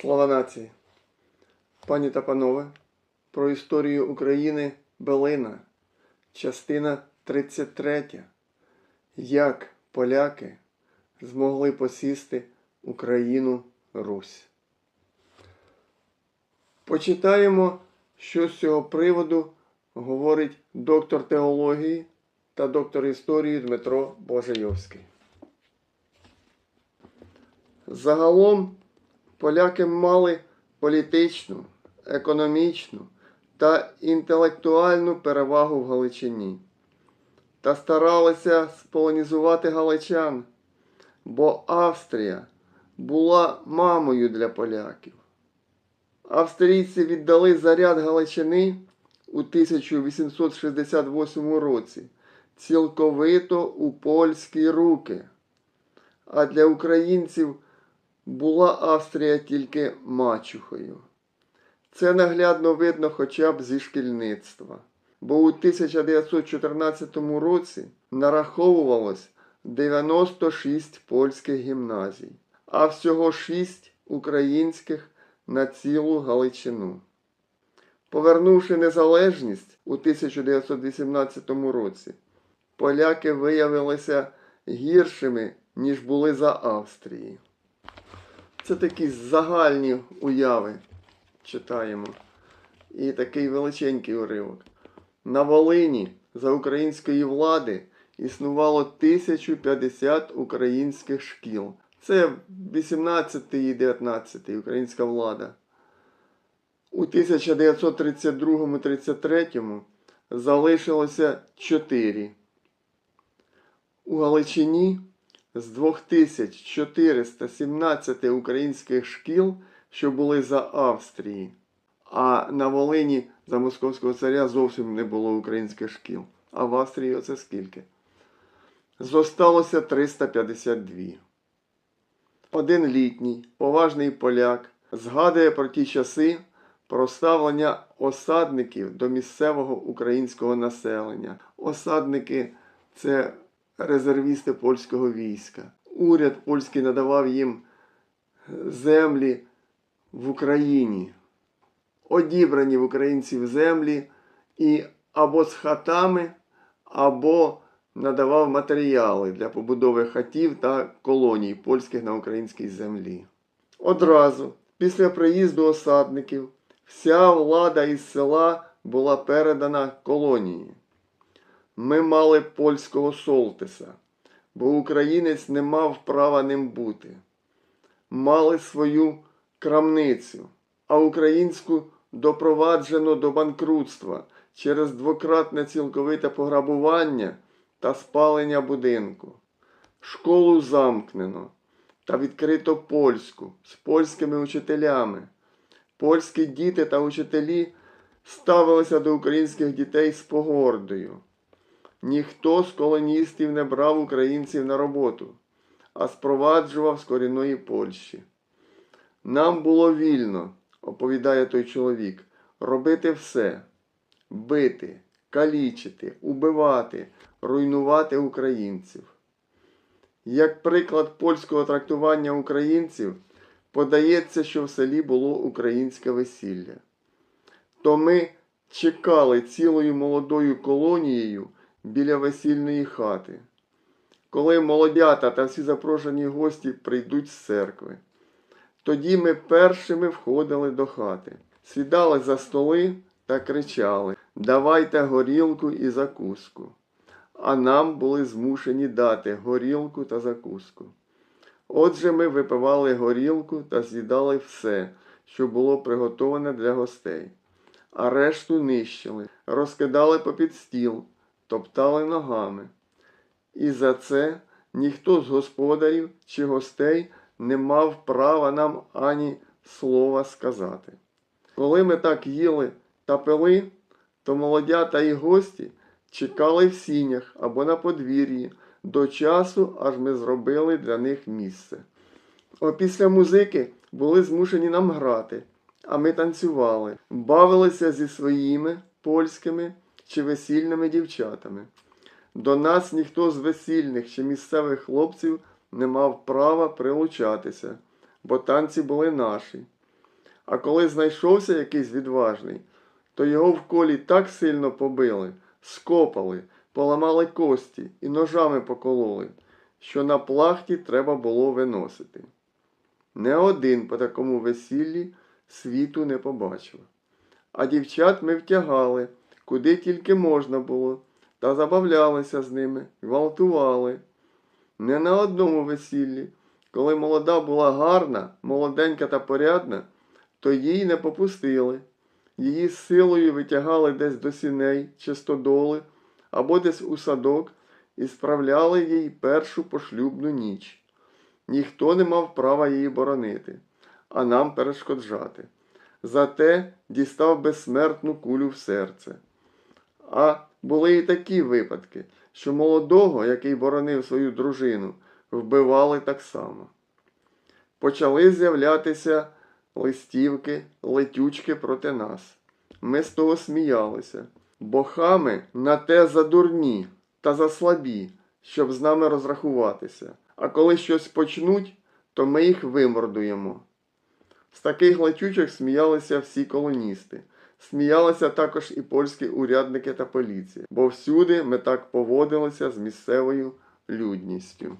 Слава нації! Пані та панове, про історію України Белина, частина 33. Як поляки змогли посісти Україну Русь. Почитаємо, що з цього приводу говорить доктор теології та доктор історії Дмитро Божайовський. Загалом поляки мали політичну, економічну та інтелектуальну перевагу в Галичині та старалися сполонізувати галичан, бо Австрія була мамою для поляків. Австрійці віддали заряд Галичини у 1868 році цілковито у польські руки, а для українців була Австрія тільки мачухою. Це наглядно видно хоча б зі шкільництва, бо у 1914 році нараховувалось 96 польських гімназій, а всього 6 українських на цілу Галичину. Повернувши незалежність у 1918 році, поляки виявилися гіршими, ніж були за Австрії. Це такі загальні уяви читаємо. І такий величенький уривок. На Волині за української влади існувало 1050 українських шкіл. Це 18 і 19 українська влада. У 1932-33 залишилося 4. У Галичині з 2417 українських шкіл, що були за Австрії, а на Волині за Московського царя зовсім не було українських шкіл. А в Австрії оце скільки? Зосталося 352. Один літній, поважний поляк згадує про ті часи про ставлення осадників до місцевого українського населення. Осадники це резервісти польського війська. Уряд польський надавав їм землі в Україні, одібрані в українців землі і або з хатами, або надавав матеріали для побудови хатів та колоній польських на українській землі. Одразу, після приїзду осадників, вся влада із села була передана колонії. Ми мали польського солтиса, бо українець не мав права ним бути. Мали свою крамницю, а українську допроваджено до банкрутства через двократне цілковите пограбування та спалення будинку. Школу замкнено та відкрито польську з польськими учителями. Польські діти та учителі ставилися до українських дітей з погордою. Ніхто з колоністів не брав українців на роботу, а спроваджував з корінної Польщі. Нам було вільно, оповідає той чоловік, робити все бити, калічити, убивати, руйнувати українців. Як приклад польського трактування українців, подається, що в селі було українське весілля. То ми чекали цілою молодою колонією біля весільної хати, коли молодята та всі запрошені гості прийдуть з церкви. Тоді ми першими входили до хати, сідали за столи та кричали Давайте горілку і закуску. А нам були змушені дати горілку та закуску. Отже, ми випивали горілку та з'їдали все, що було приготоване для гостей, а решту нищили, розкидали попід стіл, топтали ногами. І за це ніхто з господарів чи гостей не мав права нам ані слова сказати. Коли ми так їли та пили, то молодята і гості чекали в сінях або на подвір'ї до часу, аж ми зробили для них місце. Опісля музики були змушені нам грати, а ми танцювали, бавилися зі своїми польськими чи весільними дівчатами. До нас ніхто з весільних чи місцевих хлопців не мав права прилучатися, бо танці були наші. А коли знайшовся якийсь відважний, то його в колі так сильно побили, скопали, поламали кості і ножами покололи, що на плахті треба було виносити. Не один по такому весіллі світу не побачив. А дівчат ми втягали, куди тільки можна було, та забавлялися з ними, гвалтували. Не на одному весіллі, коли молода була гарна, молоденька та порядна, то їй не попустили. Її силою витягали десь до сіней чи стодоли або десь у садок і справляли їй першу пошлюбну ніч. Ніхто не мав права її боронити, а нам перешкоджати. Зате дістав безсмертну кулю в серце. А були і такі випадки, що молодого, який боронив свою дружину, вбивали так само. Почали з'являтися листівки, летючки проти нас. Ми з того сміялися, бо хами на те задурні та заслабі, щоб з нами розрахуватися. А коли щось почнуть, то ми їх вимордуємо. З таких летючок сміялися всі колоністи. Сміялися також і польські урядники та поліція, бо всюди ми так поводилися з місцевою людністю.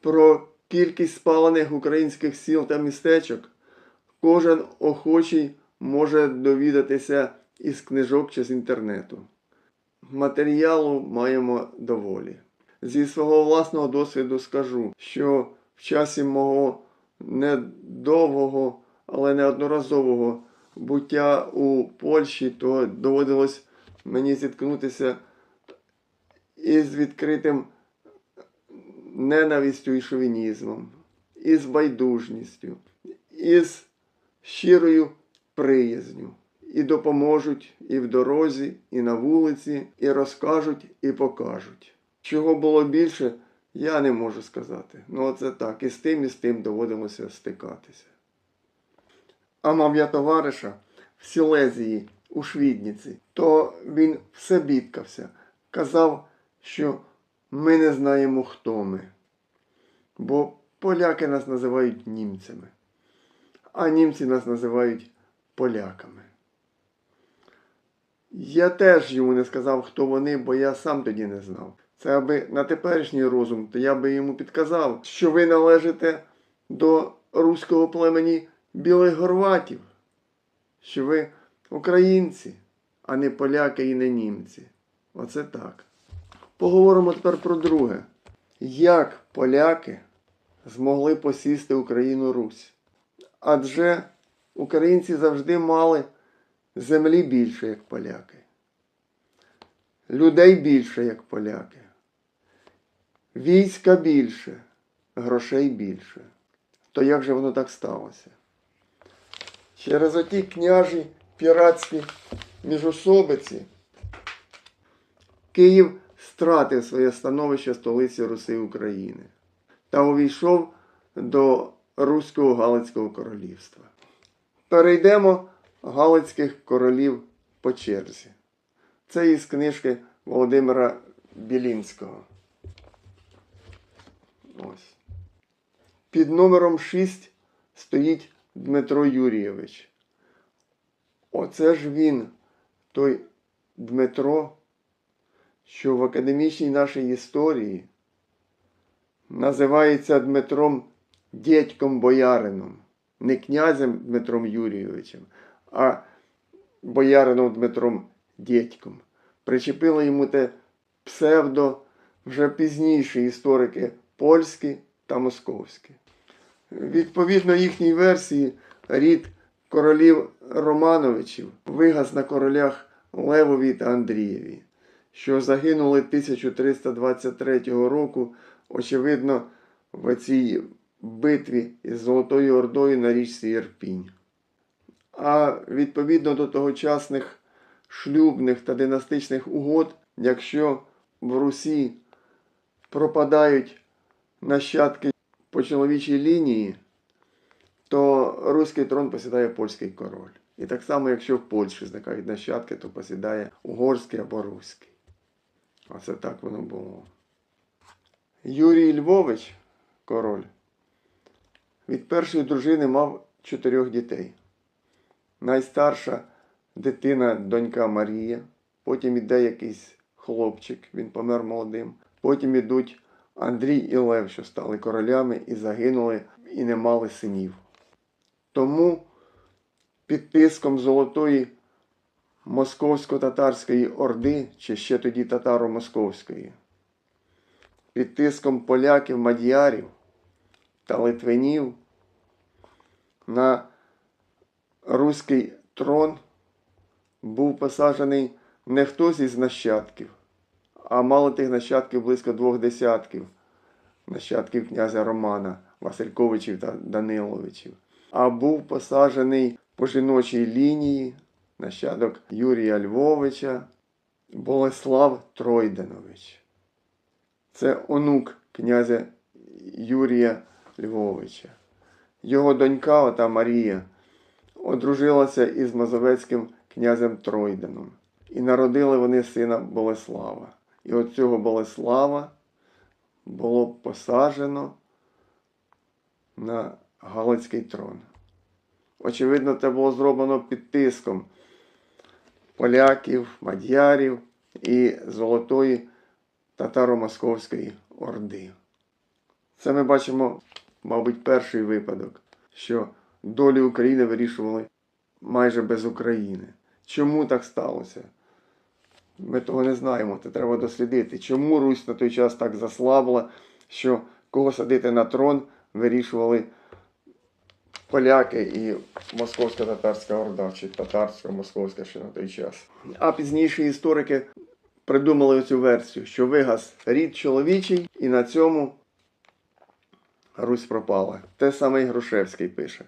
Про кількість спалених українських сіл та містечок кожен охочий може довідатися із книжок чи з інтернету. Матеріалу маємо доволі. Зі свого власного досвіду скажу, що в часі мого недовгого, але неодноразового буття у Польщі, то доводилось мені зіткнутися із відкритим ненавистю і шовінізмом, із байдужністю, із щирою приязню. І допоможуть і в дорозі, і на вулиці, і розкажуть, і покажуть. Чого було більше, я не можу сказати. Ну, оце так. І з тим, і з тим доводилося стикатися. А мав я товариша в Сілезії, у Швідниці, то він все бідкався, казав, що ми не знаємо, хто ми. Бо поляки нас називають німцями, а німці нас називають поляками. Я теж йому не сказав, хто вони, бо я сам тоді не знав. Це аби на теперішній розум, то я би йому підказав, що ви належите до руського племені білих горватів, що ви українці, а не поляки і не німці. Оце так. Поговоримо тепер про друге. Як поляки змогли посісти Україну Русь? Адже українці завжди мали землі більше, як поляки, людей більше, як поляки, війська більше, грошей більше. То як же воно так сталося? Через оті княжі піратські міжособиці Київ стратив своє становище столиці Руси України та увійшов до Руського Галицького королівства. Перейдемо Галицьких королів по черзі. Це із книжки Володимира Білінського. Ось. Під номером 6 стоїть Дмитро Юрійович. Оце ж він, той Дмитро, що в академічній нашій історії називається Дмитром дядьком боярином, не князем Дмитром Юрійовичем, а боярином Дмитром дядьком. Причепили йому те псевдо вже пізніші історики польські та московські. Відповідно їхній версії, рід королів Романовичів вигас на королях Левові та Андрієві, що загинули 1323 року, очевидно, в цій битві із Золотою Ордою на річці Єрпінь. А відповідно до тогочасних шлюбних та династичних угод, якщо в Русі пропадають нащадки по чоловічій лінії, то руський трон посідає польський король. І так само, якщо в Польщі зникають нащадки, то посідає угорський або руський. Оце так воно було. Юрій Львович, король, від першої дружини мав чотирьох дітей. Найстарша дитина донька Марія, потім іде якийсь хлопчик, він помер молодим. Потім ідуть Андрій і Лев, що стали королями і загинули, і не мали синів. Тому під тиском золотої московсько-татарської орди, чи ще тоді татаро-московської, під тиском поляків, мадярів та литвинів на руський трон був посаджений не хтось із нащадків, а мало тих нащадків близько двох десятків, нащадків князя Романа, Васильковичів та Даниловичів, а був посаджений по жіночій лінії нащадок Юрія Львовича, Болеслав Тройденович. Це онук князя Юрія Львовича. Його донька, ота Марія, одружилася із Мазовецьким князем Тройденом. І народили вони сина Болеслава. І от цього Болеслава було посаджено на Галицький трон. Очевидно, це було зроблено під тиском поляків, мадярів і Золотої татаро-московської орди. Це ми бачимо, мабуть, перший випадок, що долю України вирішували майже без України. Чому так сталося? Ми того не знаємо, це треба дослідити. Чому Русь на той час так заслабла, що кого садити на трон вирішували поляки і Московська татарська орда, чи татарська, московська ще на той час. А пізніші історики придумали цю версію, що вигас рід чоловічий, і на цьому Русь пропала. Те саме і Грушевський пише.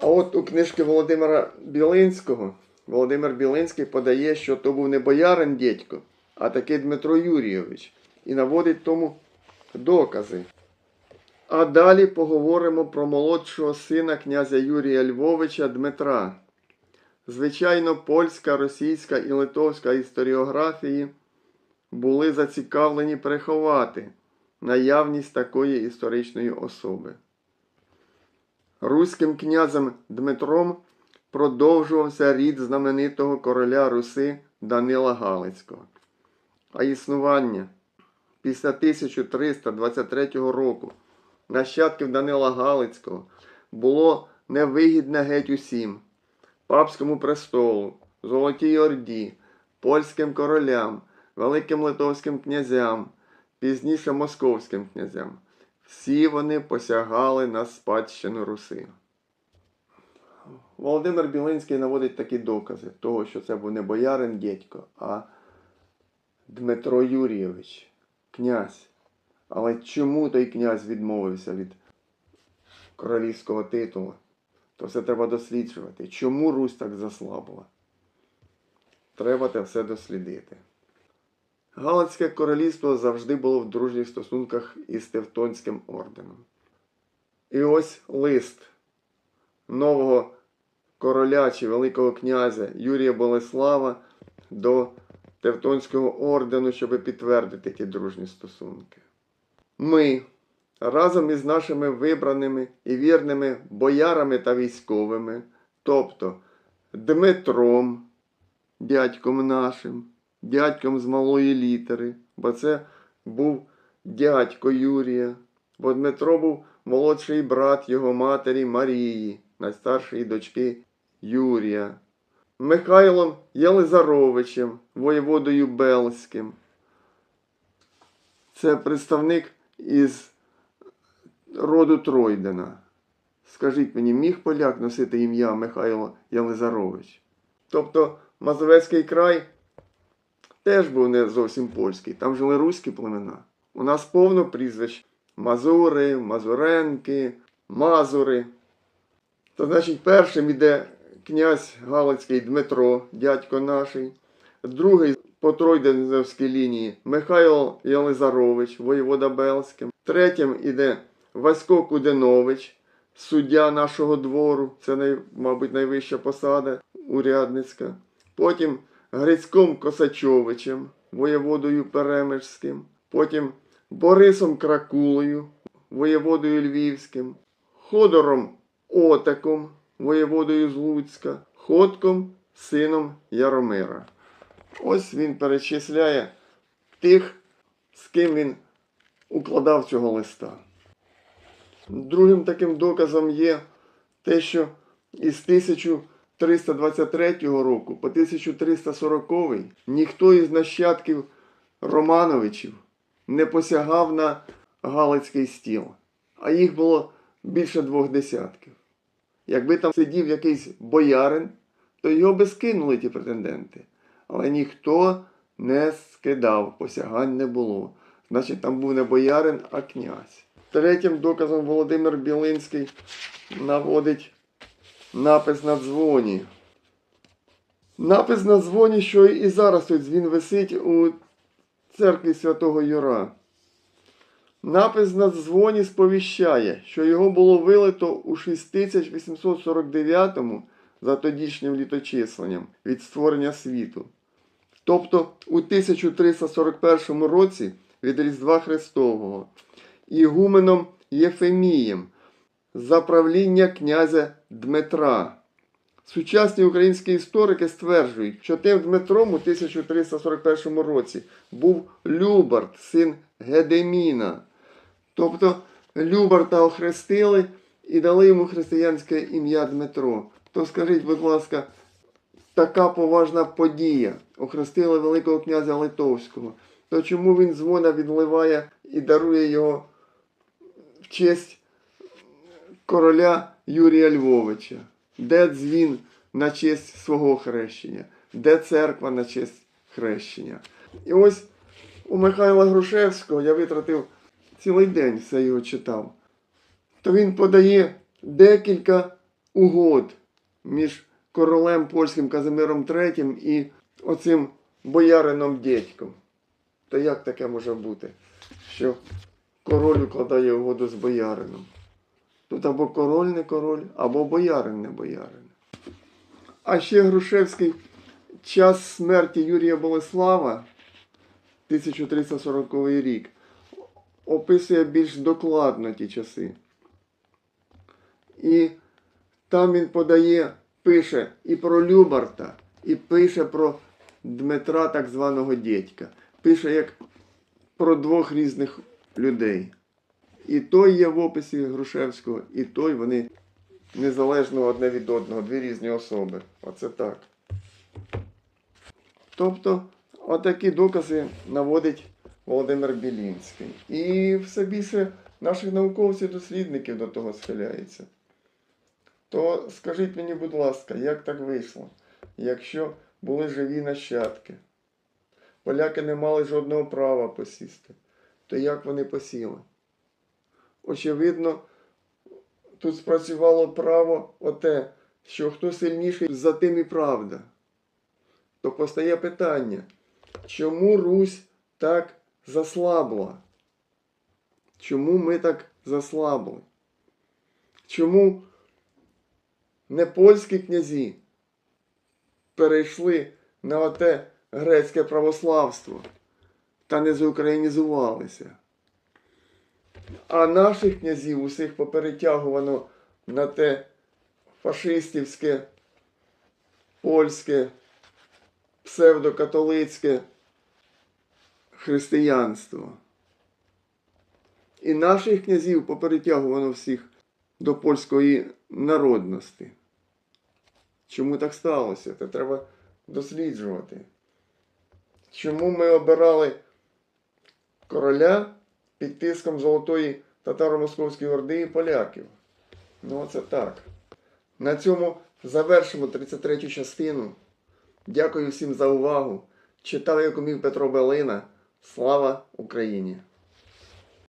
А от у книжки Володимира Білинського Володимир Білинський подає, що то був не боярин дідько, а таки Дмитро Юрійович, і наводить тому докази. А далі поговоримо про молодшого сина князя Юрія Львовича Дмитра. Звичайно, польська, російська і литовська історіографії були зацікавлені приховати наявність такої історичної особи. Руським князем Дмитром продовжувався рід знаменитого короля Руси Данила Галицького. А існування після 1323 року нащадків Данила Галицького було невигідне геть усім папському престолу, Золотій Орді, польським королям, великим литовським князям, пізніше московським князям. Всі вони посягали на спадщину Руси. Володимир Білинський наводить такі докази того, що це був не боярин дядько, а Дмитро Юрійович, князь. Але чому той князь відмовився від королівського титулу? То все треба досліджувати. Чому Русь так заслабла? Треба це все дослідити. Галицьке королівство завжди було в дружніх стосунках із Тевтонським орденом. І ось лист нового короля чи Великого князя Юрія Болеслава до Тевтонського ордену, щоб підтвердити ті дружні стосунки. Ми разом із нашими вибраними і вірними боярами та військовими, тобто Дмитром, дядьком нашим, дядьком з малої літери, бо це був дядько Юрія, бо Дмитро був молодший брат його матері Марії, найстаршої дочки Юрія, Михайлом Єлизаровичем, воєводою Белським. Це представник із роду Тройдена. Скажіть мені, міг поляк носити ім'я Михайло Єлизарович? Тобто Мазовецький край теж був не зовсім польський, там жили руські племена. У нас повно прізвищ Мазури, Мазуренки, Мазури. То значить, першим іде князь Галицький Дмитро, дядько наший, другий по Тройденській лінії Михайло Єлизарович, воєвода Белським. Третім іде Васько Куденович, суддя нашого двору, це, мабуть, найвища посада урядницька. Потім Грицьком Косачовичем, воєводою Перемежським. Потім Борисом Кракулею, воєводою Львівським, Ходором Отаком, воєводою з Луцька, Ходком, сином Яромира. Ось він перечисляє тих, з ким він укладав цього листа. Другим таким доказом є те, що із 1323 року по 1340 ніхто із нащадків Романовичів не посягав на Галицький стіл, а їх було більше двох десятків. Якби там сидів якийсь боярин, то його би скинули ті претенденти. Але ніхто не скидав, посягань не було. Значить, там був не боярин, а князь. Третім доказом Володимир Білинський наводить напис на дзвоні. Напис на дзвоні, що і зараз тут він висить у церкві святого Юра. Напис на дзвоні сповіщає, що його було вилито у 6849 за тодішнім літочисленням від створення світу. Тобто у 1341 році від Різдва Христового ігуменом Єфемієм за правління князя Дмитра. Сучасні українські історики стверджують, що тим Дмитром у 1341 році був Любард, син Гедеміна. Тобто Любарта охрестили і дали йому християнське ім'я Дмитро. То скажіть, будь ласка, така поважна подія. Охрестили Великого князя Литовського. То чому він дзвона відливає і дарує його в честь короля Юрія Львовича? Де дзвін на честь свого хрещення? Де церква на честь хрещення? І ось у Михайла Грушевського я витратив цілий день все його читав. То він подає декілька угод між королем польським Казимиром III і оцим боярином дядьком. То як таке може бути, що король укладає угоду з боярином? Тут або король не король, або боярин не боярин. А ще Грушевський час смерті Юрія Болеслава, 1340 рік, описує більш докладно ті часи. І там він подає, пише і про Любарта, і пише про Дмитра, так званого дядька. Пише як про двох різних людей. І той є в описі Грушевського, і той вони незалежно одне від одного, дві різні особи. Оце так. Тобто, отакі докази наводить Володимир Білінський. І все більше наших науковців, дослідників до того схиляється. То скажіть мені, будь ласка, як так вийшло, якщо були живі нащадки? Поляки не мали жодного права посісти, то як вони посіли? Очевидно, тут спрацювало право оте, що хто сильніший, за тим і правда. То постає питання, чому Русь так заслабла? Чому ми так заслабли? Чому не польські князі перейшли на оте грецьке православство та не зукраїнізувалися? А наших князів усіх поперетягувано на те фашистівське, польське, псевдокатолицьке християнство. І наших князів поперетягувано всіх до польської народності. Чому так сталося? Це треба досліджувати. Чому ми обирали короля під тиском Золотої татаро-московської орди і поляків? Ну, оце так. На цьому завершимо 33 частину. Дякую всім за увагу. Читав Якомів Петро Белина. Слава Україні!